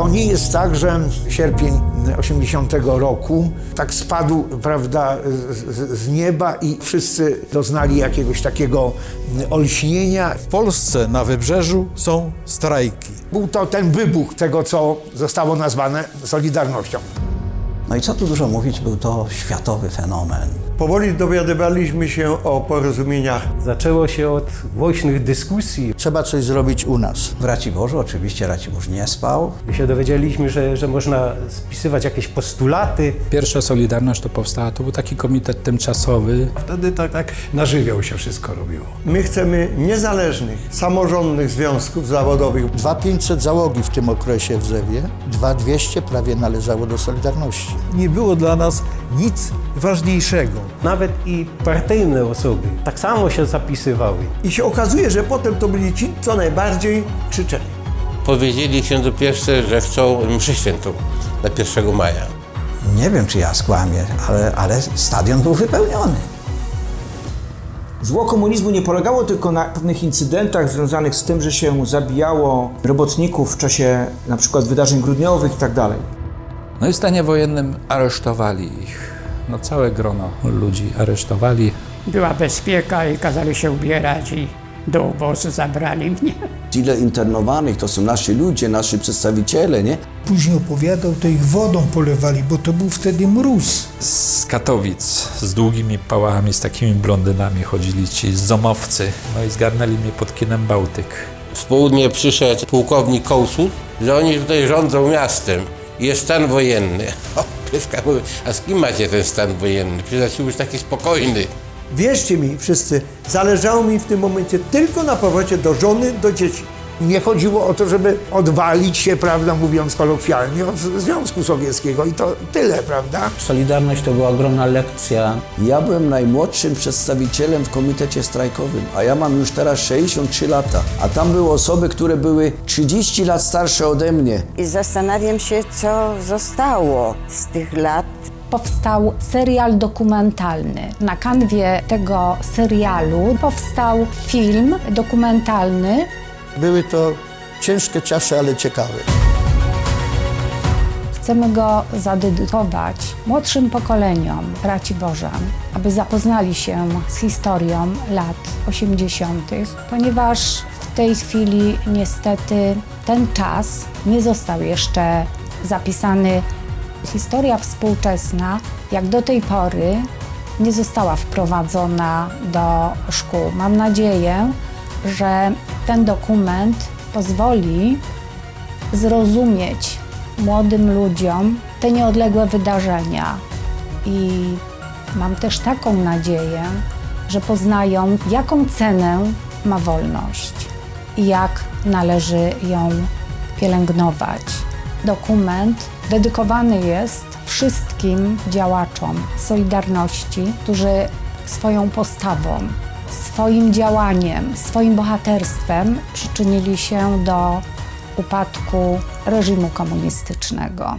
To nie jest tak, że sierpień 80 roku tak spadł, prawda, z, z- z nieba i wszyscy doznali jakiegoś takiego olśnienia. W Polsce na wybrzeżu są strajki. Był to ten wybuch tego, co zostało nazwane Solidarnością. No i co tu dużo mówić, był to światowy fenomen. Powoli dowiadywaliśmy się o porozumieniach Zaczęło się od głośnych dyskusji. Trzeba coś zrobić u nas. W Raciborzu oczywiście Racibórz nie spał. My się dowiedzieliśmy, że, że można spisywać jakieś postulaty. Pierwsza Solidarność to powstała, to był taki komitet tymczasowy. Wtedy tak, tak na żywioł się wszystko robiło. My chcemy niezależnych, samorządnych związków zawodowych. 2500 załogi w tym okresie w Zewie, 2200 prawie należało do Solidarności. Nie było dla nas nic ważniejszego. Nawet i partyjne osoby tak samo się zapisywały. I się okazuje, że potem to byli ci, co najbardziej krzyczeli. Powiedzieli księdzu pierwsze, że chcą mszę świętą na 1 maja. Nie wiem, czy ja skłamię, ale, ale stadion był wypełniony. Zło komunizmu nie polegało tylko na pewnych incydentach związanych z tym, że się zabijało robotników w czasie na przykład wydarzeń grudniowych i tak dalej. No i w stanie wojennym aresztowali ich. No całe grono ludzi aresztowali. była bezpieka i kazali się ubierać i do obozu zabrali mnie. Ile internowanych to są nasi ludzie, nasi przedstawiciele, nie? Później opowiadał, to ich wodą polewali, bo to był wtedy mróz. Z Katowic z długimi pałami, z takimi blondynami chodzili ci zomowcy. No i zgarnęli mnie pod kinem Bałtyk. Z południa przyszedł pułkownik Kołsut, że oni tutaj rządzą miastem. Jest stan wojenny. Mówi, a z kim macie ten stan wojenny? Przecież już taki spokojny. Wierzcie mi wszyscy, zależało mi w tym momencie tylko na powrocie do żony, do dzieci. Nie chodziło o to, żeby odwalić się, prawda, mówiąc kolokwialnie, od Związku Sowieckiego i to tyle, prawda? Solidarność to była ogromna lekcja. Ja byłem najmłodszym przedstawicielem w komitecie strajkowym, a ja mam już teraz 63 lata. A tam były osoby, które były 30 lat starsze ode mnie. I zastanawiam się, co zostało z tych lat. powstał serial dokumentalny. Na kanwie tego serialu powstał film dokumentalny Były to ciężkie czasy, ale ciekawe. Chcemy go zadedykować młodszym pokoleniom braci Bożan, aby zapoznali się z historią lat 80., ponieważ w tej chwili niestety ten czas nie został jeszcze zapisany. Historia współczesna, jak do tej pory, nie została wprowadzona do szkół. Mam nadzieję, że ten dokument pozwoli zrozumieć młodym ludziom te nieodległe wydarzenia. I mam też taką nadzieję, że poznają, jaką cenę ma wolność i jak należy ją pielęgnować. Dokument dedykowany jest wszystkim działaczom Solidarności, którzy swoją postawą, swoim działaniem, swoim bohaterstwem przyczynili się do upadku reżimu komunistycznego.